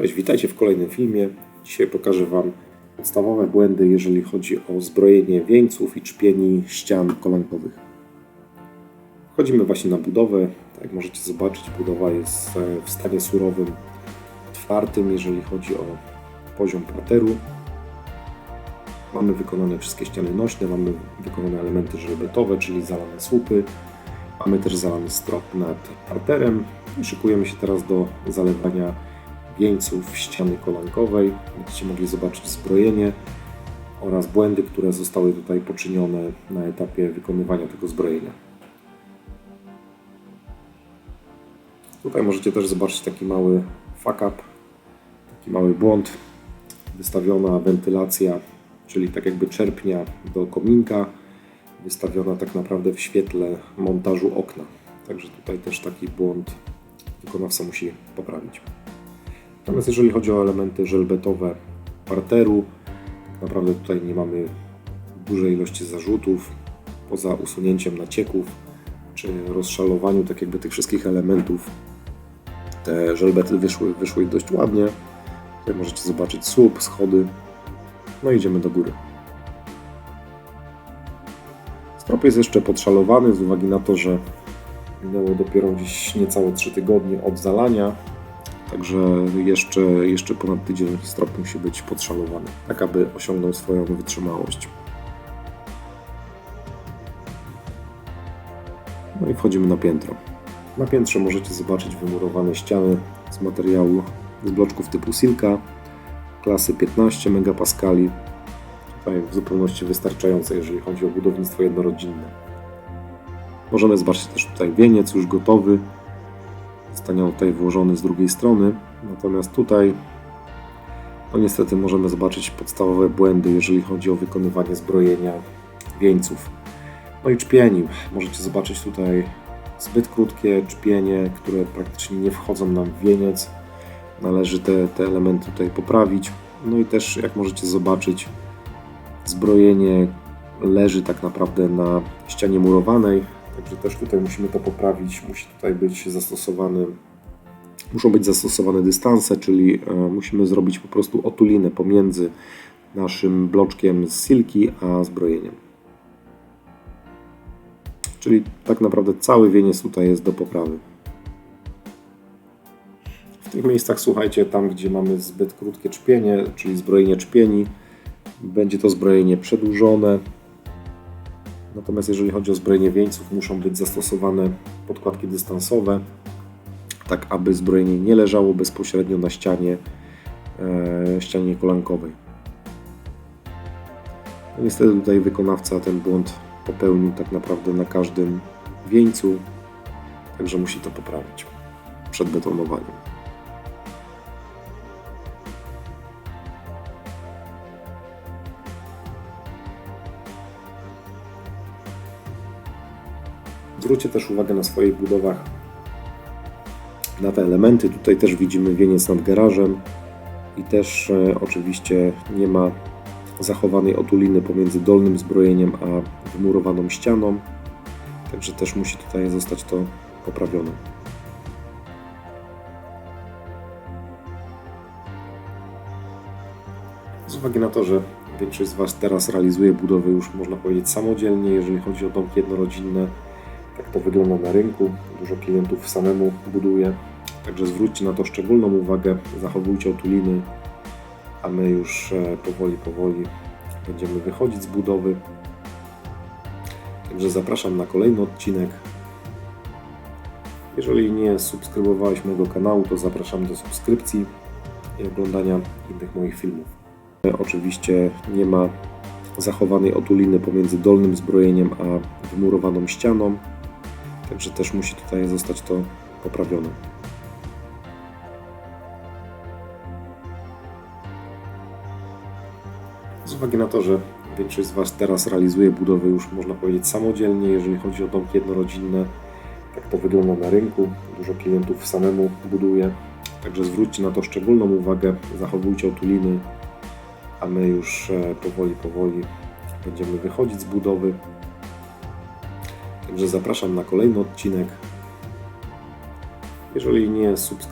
Cześć, witajcie w kolejnym filmie. Dzisiaj pokażę Wam podstawowe błędy, jeżeli chodzi o zbrojenie wieńców i czpieni ścian kolankowych. Wchodzimy właśnie na budowę. Tak jak możecie zobaczyć, budowa jest e, w stanie surowym, otwartym, jeżeli chodzi o poziom parteru. Mamy wykonane wszystkie ściany nośne, mamy wykonane elementy żelbetowe, czyli zalane słupy. Mamy też zalany strop nad parterem i szykujemy się teraz do zalewania wieńców ściany kolankowej. Będziecie mogli zobaczyć zbrojenie oraz błędy, które zostały tutaj poczynione na etapie wykonywania tego zbrojenia. Tutaj możecie też zobaczyć taki mały fuck up, taki mały błąd. Wystawiona wentylacja, czyli tak jakby czerpnia do kominka, wystawiona tak naprawdę w świetle montażu okna. Także tutaj też taki błąd wykonawca musi poprawić. Natomiast jeżeli chodzi o elementy żelbetowe parteru, naprawdę tutaj nie mamy dużej ilości zarzutów, poza usunięciem nacieków czy rozszalowaniu tak jakby tych wszystkich elementów. Te żelbety wyszły, wyszły dość ładnie. Tutaj możecie zobaczyć słup, schody. No idziemy do góry. Strop jest jeszcze podszalowany z uwagi na to, że minęło dopiero gdzieś niecałe 3 tygodnie od zalania. Także jeszcze, jeszcze ponad tydzień strop musi być podszalowany, tak aby osiągnął swoją wytrzymałość. No i wchodzimy na piętro. Na piętrze możecie zobaczyć wymurowane ściany z materiału z bloczków typu Silka klasy 15 megapaskali. Tutaj w zupełności wystarczające, jeżeli chodzi o budownictwo jednorodzinne. Możemy zobaczyć też tutaj wieniec już gotowy. Zostanie tutaj włożony z drugiej strony. Natomiast tutaj no niestety możemy zobaczyć podstawowe błędy, jeżeli chodzi o wykonywanie zbrojenia wieńców. No i czpieni. Możecie zobaczyć tutaj zbyt krótkie czpienie, które praktycznie nie wchodzą nam w wieniec. Należy te, te elementy tutaj poprawić. No i też, jak możecie zobaczyć, zbrojenie leży tak naprawdę na ścianie murowanej, także też tutaj musimy to poprawić. Musi tutaj być zastosowany, muszą być zastosowane dystanse, czyli e, musimy zrobić po prostu otulinę pomiędzy naszym bloczkiem z silki a zbrojeniem. Czyli tak naprawdę cały wieniec tutaj jest do poprawy. W tych miejscach, słuchajcie, tam gdzie mamy zbyt krótkie czpienie, czyli zbrojenie czpieni, będzie to zbrojenie przedłużone. Natomiast jeżeli chodzi o zbrojenie wieńców, muszą być zastosowane podkładki dystansowe, tak aby zbrojenie nie leżało bezpośrednio na ścianie, e, ścianie kolankowej. No niestety tutaj wykonawca ten błąd popełnił tak naprawdę na każdym wieńcu, także musi to poprawić przed betonowaniem. Zwróćcie też uwagę na swoich budowach na te elementy. Tutaj też widzimy wieniec nad garażem i też e, oczywiście nie ma zachowanej otuliny pomiędzy dolnym zbrojeniem a wymurowaną ścianą. Także też musi tutaj zostać to poprawione. Z uwagi na to, że większość z Was teraz realizuje budowę już można powiedzieć samodzielnie, jeżeli chodzi o domki jednorodzinne, tak to wygląda na rynku. Dużo klientów samemu buduje. Także zwróćcie na to szczególną uwagę, zachowujcie otuliny, a my już e, powoli, powoli będziemy wychodzić z budowy. Także zapraszam na kolejny odcinek. Jeżeli nie subskrybowałeś mojego kanału, to zapraszam do subskrypcji i oglądania innych moich filmów. E, Oczywiście nie ma zachowanej otuliny pomiędzy dolnym zbrojeniem a wymurowaną ścianą. Także też musi tutaj zostać to poprawione. Z uwagi na to, że większość z Was teraz realizuje budowę już można powiedzieć samodzielnie, jeżeli chodzi o domki jednorodzinne, tak to wygląda na rynku. Dużo klientów samemu buduje. Także zwróćcie na to szczególną uwagę, zachowujcie otuliny, a my już e, powoli, powoli będziemy wychodzić z budowy. Także zapraszam na kolejny odcinek. Jeżeli nie subskrybujesz,